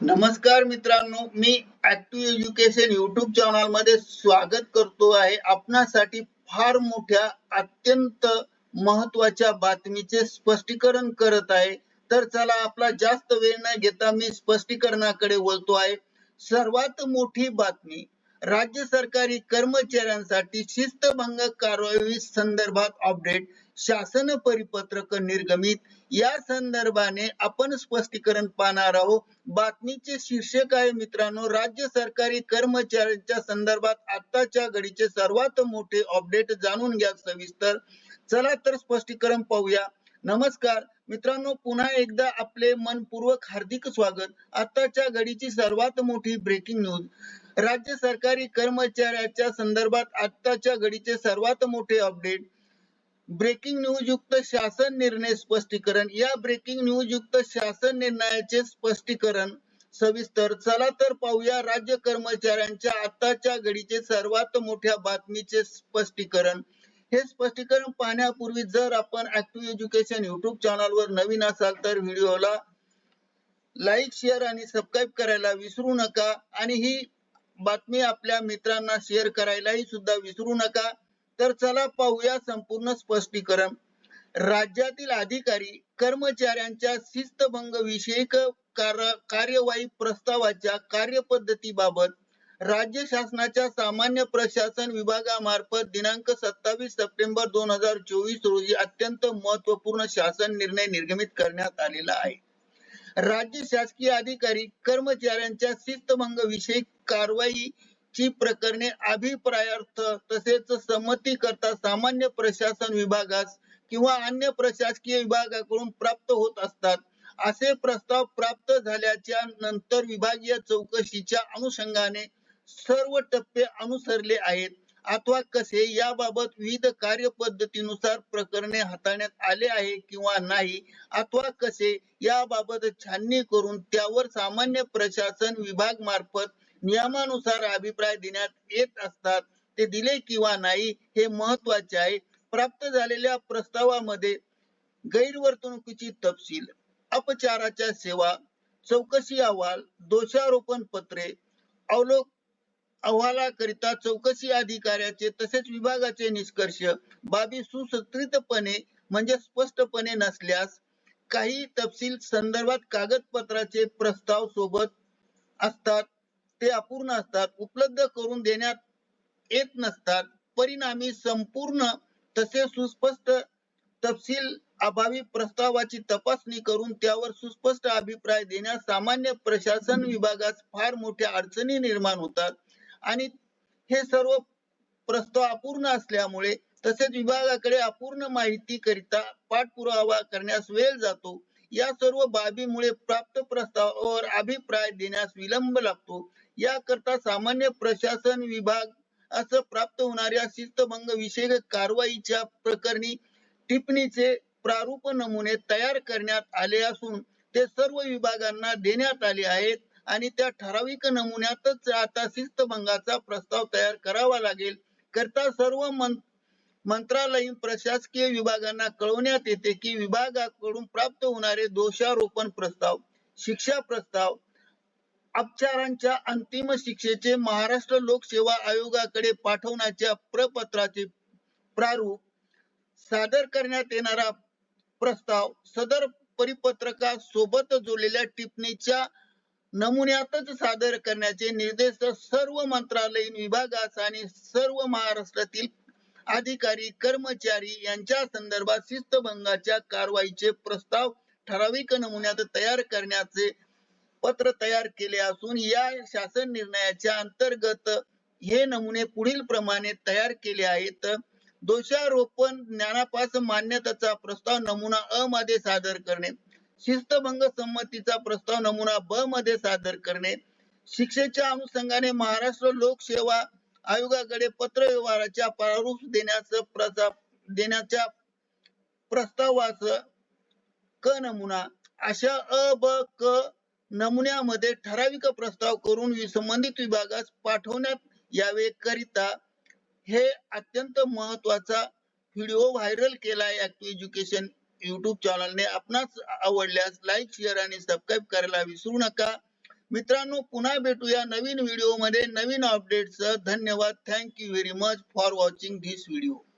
नमस्कार मित्रांनो मी ऍक्टिव्ह एज्युकेशन युट्यूब चॅनलमध्ये स्वागत करतो आहे. आपणासाठी फार मोठ्या अत्यंत महत्त्वाच्या बातमीचे स्पष्टीकरण करत आहे. तर चला आपला जास्त वेळ न घेता मी स्पष्टीकरणाकडे वळतो आहे. सर्वात मोठी बातमी राज्य सरकारी कर्मचाऱ्यांसाठी शिस्तभंग कारवाई संदर्भात अपडेट शासन परिपत्रक निर्गमित. या संदर्भाने आपण स्पष्टीकरण पाहणार आहोत. बातमीचे शीर्षक आहे मित्रांनो राज्य सरकारी कर्मचाऱ्यांच्या संदर्भात आताच्या घडीचे सर्वात मोठे अपडेट जाणून घ्या सविस्तर. चला तर स्पष्टीकरण पाहूया. नमस्कार मित्रांनो पुन्हा एकदा आपले मनपूर्वक हार्दिक स्वागत. आताच्या घडीची सर्वात मोठी ब्रेकिंग न्यूज राज्य सरकारी कर्मचाऱ्याच्या संदर्भात आताच्या घडीचे सर्वात मोठे अपडेट. ब्रेकिंग न्यूज युक्त शासन निर्णय स्पष्टीकरण. या ब्रेकिंग न्यूज युक्त शासन निर्णयाचे स्पष्टीकरण. सविस्तर चला तर पाहूया राज्य कर्मचाऱ्यांच्या आताच्या घडीचे सर्वात मोठ्या बातमीचे स्पष्टीकरण. हे स्पष्टीकरण पाहण्यापूर्वी जर आपण ऍक्टिव्ह एज्युकेशन युट्यूब चॅनल वर नवीन असाल तर व्हिडिओला लाईक शेअर आणि सबस्क्राईब करायला विसरू नका. आणि ही बातमी आपल्या मित्रांना शेअर करायलाही सुद्धा विसरू नका. तर चला पाहूया संपूर्ण स्पष्टीकरण. राज्यातील अधिकारी कर्मचाऱ्यांच्या शिस्तभंग विषयक कार्यवाही प्रस्तावाच्या कार्यपद्धतीबाबत राज्य शासनाच्या सामान्य प्रशासन विभागामार्फत दिनांक सत्तावीस सप्टेंबर दोन हजार चोवीस रोजी अत्यंत महत्त्वपूर्ण शासन निर्णय निर्गमित करण्यात आलेला आहे. राज्य शासकीय अधिकारी कर्मचाऱ्यांच्या शिस्तभंग विषयी कारवाईची प्रकरणे अभिप्रायार्थ तसेच संमती करता सामान्य प्रशासन विभागास किंवा अन्य प्रशासकीय विभागाकडून प्राप्त होत असतात. असे प्रस्ताव प्राप्त झाल्याच्यानंतर विभागीय चौकशीच्या अनुषंगाने सर्व टप्पे अनुसरले आहेत. अथवा कसे याबाबत विविध कार्यपद्धतीनुसार प्रकरणे हाताळण्यात आले आहे किंवा नाही अथवा कसे याबाबत छाननी करून त्यावर सामान्य प्रशासन विभाग मार्फत नियमानुसार अभिप्राय देण्यात येत असतात ते दिले किंवा नाही हे महत्त्वाचे आहे. प्राप्त झालेल्या प्रस्तावामध्ये गैरवर्तणुकीची तपशील अपचाराच्या सेवा चौकशी अहवाल दोषारोपण पत्रे अवलोक अहवालाकरिता चौकशी अधिकाऱ्याचे तसेच विभागाचे निष्कर्ष बाबी सुसत्रितपणे म्हणजे स्पष्टपणे नसल्यास काही तपशील संदर्भात कागदपत्राचे प्रस्ताव सोबत असतात ते अपूर्ण असतात उपलब्ध करून देण्यात येत नसतात. परिणामी संपूर्ण तसे सुस्पष्ट तपशील अभावी प्रस्तावाची तपासणी करून त्यावर सुस्पष्ट अभिप्राय देण्यास सामान्य प्रशासन विभागास फार मोठ्या अडचणी निर्माण होतात. आणि हे सर्व प्रस्ताव अपूर्ण असल्यामुळे तसेच विभागाकडे अपूर्ण माहिती करिता पाठपुरावा करण्यास वेळ जातो. या सर्व बाबीमुळे प्राप्त प्रस्तावावर अभिप्राय देण्यास विलंब लागतो. याकरता सामान्य प्रशासन विभाग असं प्राप्त होणाऱ्या शिस्तभंग विषयक कारवाईच्या प्रकरणी टिप्पणीचे प्रारूप नमुने तयार करण्यात आले असून ते सर्व विभागांना देण्यात आले आहेत. आणि त्या ठराविक नमुन्यातच आता शिस्तभंगाचा प्रस्ताव तयार करावा लागेल. करता सर्व मंत्रालयीन प्रशासकीय विभागांना कळवण्यात येते की विभागाकडून प्राप्त होणारे दोषारोपण प्रस्ताव शिक्षा प्रस्ताव अपचारांच्या अंतिम शिक्षेचे महाराष्ट्र लोकसेवा आयोगाकडे पाठवण्याच्या प्रपत्राचे प्रारूप सादर करण्यात येणारा प्रस्ताव सदर परिपत्रका सोबत जोडलेल्या टिप्पणीच्या नमुन्यातच सादर करण्याचे निर्देश सर्व मंत्रालयीन विभागास आणि सर्व महाराष्ट्रातील अधिकारी कर्मचारी यांच्या संदर्भात शिस्तभंगाच्या कारवाईचे प्रस्ताव ठराविक नमुन्यात तयार करण्याचे पत्र तयार केले असून या शासन निर्णयाच्या अंतर्गत हे नमुने पुढील प्रमाणे तयार केले आहेत. दोषारोपण ज्ञानापास मान्यतेचा प्रस्ताव नमुना अ मध्ये सादर करणे. शिस्तभंग संमतीचा प्रस्ताव नमुना ब मध्ये सादर करणे. शिक्षेच्या अनुषंगाने महाराष्ट्र लोकसेवा आयोगाकडे पत्र व्यवहाराच्या प्रारूप देण्याचा देण्याच्या प्रस्तावास क नमुना. अशा अ ब क नमुन्यामध्ये ठराविक प्रस्ताव करून संबंधित विभागास पाठवण्यात यावे करिता हे अत्यंत महत्त्वाचा व्हिडिओ व्हायरल केलाय ऍक्टिव्ह एज्युकेशन युट्यूब चॅनलने आपणास आवडल्यास लाईक शेअर आणि सबस्क्राईब करायला विसरू नका. मित्रांनो पुन्हा भेटूया नवीन व्हिडिओमध्ये नवीन अपडेट्स धन्यवाद. Thank you very much for watching this video